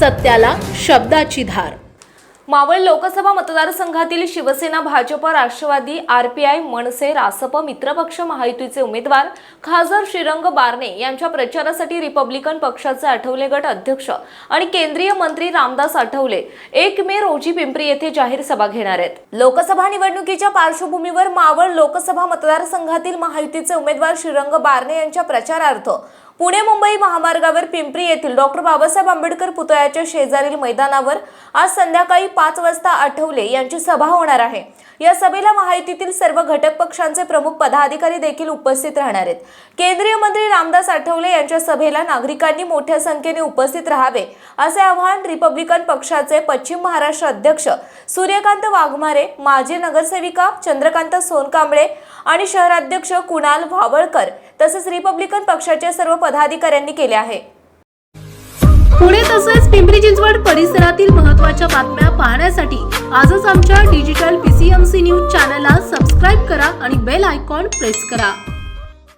सत्याला शब्दाची धार. मावळ लोकसभा मतदारसंघातील शिवसेना भाजप राष्ट्रवादी आरपीआय मनसे रासप मित्रपक्ष महायुतीचे उमेदवार खासदार श्रीरंग बारणे यांच्या प्रचारासाठी रिपब्लिकन पक्षाचे आठवले गट अध्यक्ष आणि केंद्रीय मंत्री रामदास आठवले एक मे रोजी पिंपरी येथे जाहीर सभा घेणार आहेत. लोकसभा निवडणुकीच्या पार्श्वभूमीवर मावळ लोकसभा मतदारसंघातील महायुतीचे उमेदवार श्रीरंग बारणे यांच्या प्रचारार्थ पुणे मुंबई महामार्गावर पिंपरी येथील डॉक्टर बाबासाहेब आंबेडकर पुतळ्याच्या शेजारील मैदानावर आज संध्याकाळी पाच वाजता आठवले यांची सभा होणार आहे. या सभेला महायुतीतील सर्व घटक पक्षांचे प्रमुख पदाधिकारी देखील उपस्थित राहणार आहेत. केंद्रीय मंत्री रामदास आठवले यांच्या सभेला नागरिकांनी मोठ्या संख्येने उपस्थित राहावे असे आवाहन रिपब्लिकन पक्षाचे पश्चिम महाराष्ट्र अध्यक्ष सूर्यकांत वाघमारे माजी नगरसेविका चंद्रकांत सोनकांबळे आणि शहराध्यक्ष कुणाल भावळकर तसेच रिपब्लिकन पक्षाच्या सर्व पदाधिकाऱ्यांनी केले आहे. पुणे तसेच पिंपरी चिंचवड परिसरातील महत्त्वाच्या बातम्या पाहण्यासाठी आजच आमच्या डिजिटल पीसीएमसी न्यूज चॅनलला सबस्क्राईब करा आणि बेल आयकॉन प्रेस करा.